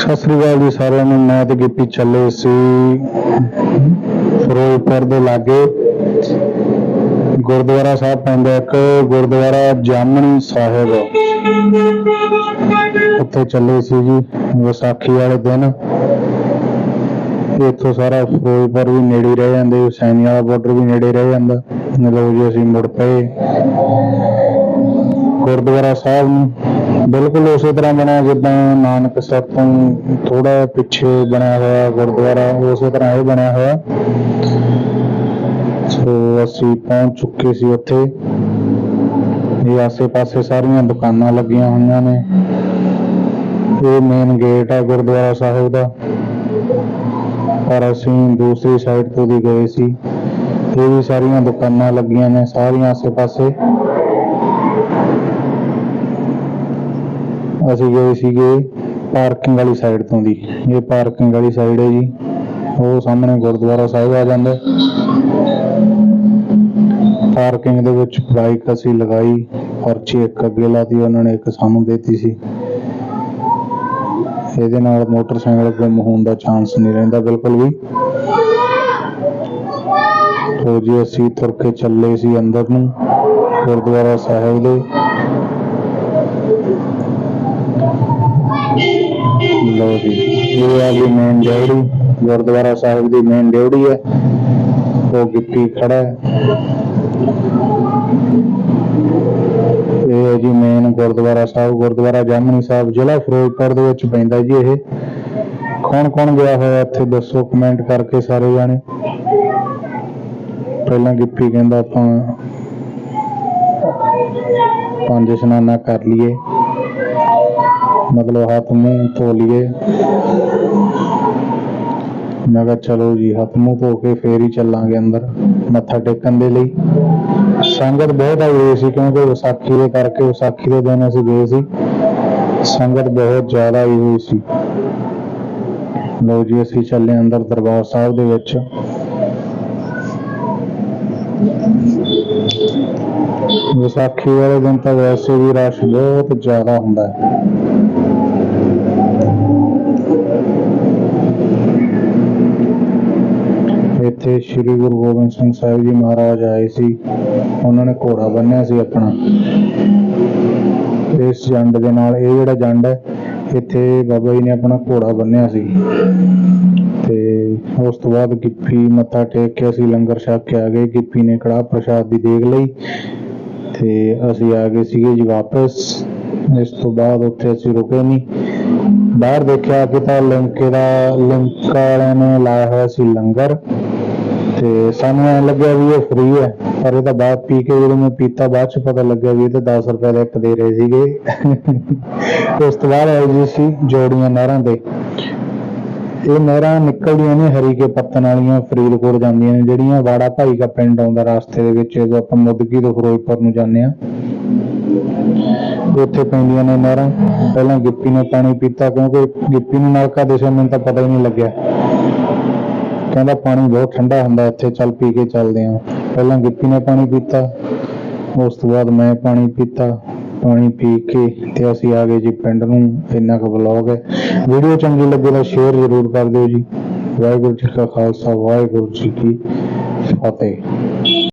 ਸਤਿ ਸ੍ਰੀ ਅਕਾਲ ਜੀ ਸਾਰਿਆਂ ਨੂੰ। ਮੈਂ ਤੇ ਗਿੱਪੀ ਚੱਲੇ ਸੀ ਫਿਰੋਜ਼ਪੁਰ ਦੇ ਲਾਗੇ। ਗੁਰਦੁਆਰਾ ਸਾਹਿਬ ਪੈਂਦਾ ਇੱਕ ਗੁਰਦੁਆਰਾ ਜਾਮਣੀ ਸਾਹਿਬ। ਉੱਥੇ ਚੱਲੇ ਸੀ ਜੀ ਵਿਸਾਖੀ ਵਾਲੇ ਦਿਨ। ਇੱਥੋਂ ਸਾਰਾ ਫਿਰੋਜ਼ਪੁਰ ਵੀ ਨੇੜੇ ਰਹਿ ਜਾਂਦੇ, ਹੁਸੈਨੀ ਵਾਲਾ ਬਾਰਡਰ ਵੀ ਨੇੜੇ ਰਹਿ ਜਾਂਦਾ। ਲਓ ਜੀ ਅਸੀਂ ਮੁੜ ਪਏ। ਗੁਰਦੁਆਰਾ ਸਾਹਿਬ ਨੂੰ ਬਿਲਕੁਲ ਉਸੇ ਤਰ੍ਹਾਂ ਬਣਿਆ ਜਿੱਦਾਂ ਨਾਨਕ ਨਾਨਕਸਰ ਤੋਂ ਥੋੜਾ ਪਿੱਛੇ ਬਣਿਆ ਹੋਇਆ ਗੁਰਦੁਆਰਾ, ਉਸੇ ਤਰ੍ਹਾਂ ਇਹ ਬਣਿਆ ਹੋਇਆ। ਸੋ ਅਸੀਂ ਪਹੁੰਚ ਚੁੱਕੇ ਸੀ ਉੱਥੇ। ਇਹ ਆਸੇ-ਪਾਸੇ ਸਾਰੀਆਂ ਦੁਕਾਨਾਂ ਲੱਗੀਆਂ ਹੋਈਆਂ ਨੇ। ਇਹ ਮੇਨ ਗੇਟ ਹੈ ਗੁਰਦੁਆਰਾ ਸਾਹਿਬ ਦਾ। ਪਰ ਅਸੀਂ ਦੂਸਰੀ ਸਾਈਡ ਤੋਂ ਵੀ ਗਏ ਸੀ। ਇਹ ਵੀ ਸਾਰੀਆਂ ਦੁਕਾਨਾਂ ਲੱਗੀਆਂ ਨੇ, ਸਾਰੀਆਂ ਆਸੇ-ਪਾਸੇ। ਅਸੀਂ ਗਏ ਸੀਗੇ ਪਾਰਕਿੰਗ ਵਾਲੀ ਸਾਈਡ ਤੋਂ ਦੀ। ਇਹ ਪਾਰਕਿੰਗ ਵਾਲੀ ਸਾਈਡ ਹੈ ਜੀ। ਉਹ ਸਾਹਮਣੇ ਗੁਰਦੁਆਰਾ ਸਾਹਿਬ ਆ ਜਾਂਦਾ। ਪਾਰਕਿੰਗ ਦੇ ਵਿੱਚ ਬਾਈਕ ਅਸੀਂ ਲਗਾਈ, ਪਰਚੀ ਇੱਕ ਅੱਗੇ ਲਾਤੀ, ਉਹਨਾਂ ਨੇ ਇੱਕ ਸਾਨੂੰ ਦੇਤੀ ਸੀ। ਇਹਦੇ ਨਾਲ ਮੋਟਰਸਾਈਕਲ ਗੁੰਮ ਹੋਣ ਦਾ ਚਾਂਸ ਨਹੀਂ ਰਹਿੰਦਾ ਬਿਲਕੁਲ ਵੀ। ਤੋ ਜੀ ਅਸੀਂ ਤੁਰ ਕੇ ਚੱਲੇ ਸੀ ਅੰਦਰ ਨੂੰ ਗੁਰਦੁਆਰਾ ਸਾਹਿਬ ਦੇ। ਲਓ ਜੀ। ਇਹ ਆ ਜੀ ਮੇਨ ਡਿਊਟੀ ਗੁਰਦੁਆਰਾ ਸਾਹਿਬ ਦੀ ਮੇਨ ਡਿਊਟੀ ਹੈ। ਉਹ ਗਿੱਪੀ ਖੜਾ ਹੈ। ਇਹ ਜੀ ਮੇਨ ਗੁਰਦੁਆਰਾ ਸਾਹਿਬ, ਗੁਰਦੁਆਰਾ ਜਾਮਣੀ ਸਾਹਿਬ, ਜ਼ਿਲ੍ਹਾ ਫਿਰੋਜ਼ਪੁਰ ਦੇ ਵਿੱਚ ਪੈਂਦਾ ਜੀ ਇਹ। ਕੌਣ ਕੌਣ ਗਿਆ ਹੋਇਆ ਇੱਥੇ ਦੱਸੋ ਕਮੈਂਟ ਕਰਕੇ ਸਾਰੇ ਜਾਣੇ। ਪਹਿਲਾਂ ਗਿੱਪੀ ਕਹਿੰਦਾ ਆਪਾਂ ਪੰਜ ਇਸ਼ਨਾਨਾ ਕਰ ਲਈਏ। ਮਤਲਬ ਹੱਥ ਮੂੰਹ ਧੋ ਲਈਏ। ਮੈਂ ਕਿਹਾ, ਚਲੋ ਜੀ, ਹੱਥ ਮੂੰਹ ਧੋ ਕੇ ਫੇਰ ਹੀ ਚੱਲਾਂਗੇ ਅੰਦਰ ਮੱਥਾ ਟੇਕਣ ਦੇ ਲਈ। ਸੰਗਤ ਬਹੁਤ ਆਈ ਹੋਈ ਸੀ, ਕਿਉਂਕਿ ਵਿਸਾਖੀ ਦੇ ਕਰਕੇ, ਵਿਸਾਖੀ ਦੇ ਦਿਨ ਅਸੀਂ ਗਏ ਸੀ। ਸੰਗਤ ਬਹੁਤ ਜ਼ਿਆਦਾ ਆਈ ਹੋਈ ਸੀ। ਲਓ ਜੀ, ਅਸੀਂ ਚੱਲੇ ਅੰਦਰ ਦਰਬਾਰ ਸਾਹਿਬ ਦੇ ਵਿੱਚ। ਵਿਸਾਖੀ ਵਾਲੇ ਦਿਨ ਤਾਂ ਵੈਸੇ ਵੀ ਰਸ਼ ਬਹੁਤ ਜ਼ਿਆਦਾ ਹੁੰਦਾ ਹੈ। ਇੱਥੇ ਸ੍ਰੀ ਗੁਰੂ ਗੋਬਿੰਦ ਸਿੰਘ ਸਾਹਿਬ ਜੀ ਮਹਾਰਾਜ ਆਏ ਸੀ। ਉਹਨਾਂ ਨੇ ਘੋੜਾ ਬੰਨਿਆ ਸੀ ਆਪਣਾ। ਇਸ ਜੰਡ ਦੇ ਨਾਲ ਇਹ ਜਿਹੜਾ ਜੰਡ ਹੈ, ਇੱਥੇ ਬਾਬਾ ਜੀ ਨੇ ਆਪਣਾ ਘੋੜਾ ਬੰਨਿਆ ਸੀ। ਤੇ ਉਸ ਤੋਂ ਬਾਅਦ ਗਿੱਪੀ ਮੱਥਾ ਟੇਕ ਕੇ ਅਸੀਂ ਲੰਗਰ ਛਕ ਕੇ ਆ ਗਏ। ਗਿੱਪੀ ਨੇ ਕੜਾਹ ਪ੍ਰਸ਼ਾਦ ਦੀ ਦੇਖ ਲਈ। ਤੇ ਅਸੀਂ ਆ ਗਏ ਸੀਗੇ ਜੀ ਵਾਪਸ। ਇਸ ਤੋਂ ਬਾਅਦ ਉੱਥੇ ਅਸੀਂ ਰੁਕੇ ਨਹੀਂ ਬਾਹਰ ਦੇਖਿਆ ਕਿ ਤਾਂ ਲੰਕੇ ਦਾ, ਲਿੰਕ ਵਾਲਿਆਂ ਨੇ ਲਾਇਆ ਹੋਇਆ ਸੀ ਲੰਗਰ। ਤੇ ਸਾਨੂੰ ਐਂ ਲੱਗਿਆ ਵੀ ਇਹ ਫ੍ਰੀ ਹੈ। ਪਰ ਇਹ ਤਾਂ ਬਾਅਦ ਪੀ ਕੇ ਜਦੋਂ ਮੈਂ ਪੀਤਾ, ਬਾਅਦ ਚ ਪਤਾ ਲੱਗਿਆ ਵੀ ਇਹ ਤਾਂ 10 ਰੁਪਏ ਦਾ ਇੱਕ ਦੇ ਰਹੇ ਸੀਗੇ। ਉਸ ਤੋਂ ਬਾਅਦ ਆਈ ਜੀ ਸੀ ਜੋੜੀਆਂ ਨਹਿਰਾਂ ਦੇ ਇਹ ਨਹਿਰਾਂ ਨਿਕਲਦੀਆਂ ਨੇ ਹਰੀਕੇ ਪੱਤਨ ਵਾਲੀਆਂ, ਫਰੀਦਕੋਟ ਜਾਂਦੀਆਂ ਨੇ, ਜਿਹੜੀਆਂ ਵਾੜਾ ਭਾਈ ਦਾ ਪਿੰਡ ਆਉਂਦਾ ਰਸਤੇ ਦੇ ਵਿੱਚ, ਜਦੋਂ ਆਪਾਂ ਮੁੱਦਕੀ ਤੋਂ ਫਿਰੋਜ਼ਪੁਰ ਨੂੰ ਜਾਂਦੇ ਆ ਉੱਥੇ ਪੈਂਦੀਆਂ ਨੇ ਨਹਿਰਾਂ। ਪਹਿਲਾਂ ਗਿੱਪੀ ਨੇ ਪਾਣੀ ਪੀਤਾ, ਕਿਉਂਕਿ ਗਿੱਪੀ ਨੂੰ ਨਲਕਾ ਦਿਸਿਆ ਮੈਨੂੰ ਤਾਂ ਪਤਾ ਹੀ ਨਹੀਂ ਲੱਗਿਆ। ਕਹਿੰਦਾ ਪਾਣੀ ਬਹੁਤ ਠੰਡਾ ਹੁੰਦਾ, ਇੱਥੇ ਚੱਲ ਪੀ ਕੇ ਚੱਲਦੇ ਆ ਪਹਿਲਾਂ ਗਿੱਪੀ ਨੇ ਪਾਣੀ ਪੀਤਾ, ਉਸ ਤੋਂ ਬਾਅਦ ਮੈਂ ਪਾਣੀ ਪੀਤਾ। ਪਾਣੀ ਪੀ ਕੇ ਤੇ ਅਸੀਂ ਆ ਗਏ ਜੀ ਪਿੰਡ ਨੂੰ, ਇੰਨਾ ਕੁ ਵਲੌਗ ਹੈ। ਵੀਡੀਓ ਚੰਗੀ ਲੱਗੇ ਤਾਂ ਸ਼ੇਅਰ ਜ਼ਰੂਰ ਕਰ ਦਿਓ ਜੀ। ਵਾਹਿਗੁਰੂ ਜੀ ਕਾ ਖਾਲਸਾ, ਵਾਹਿਗੁਰੂ ਜੀ ਕੀ ਫਤਿਹ।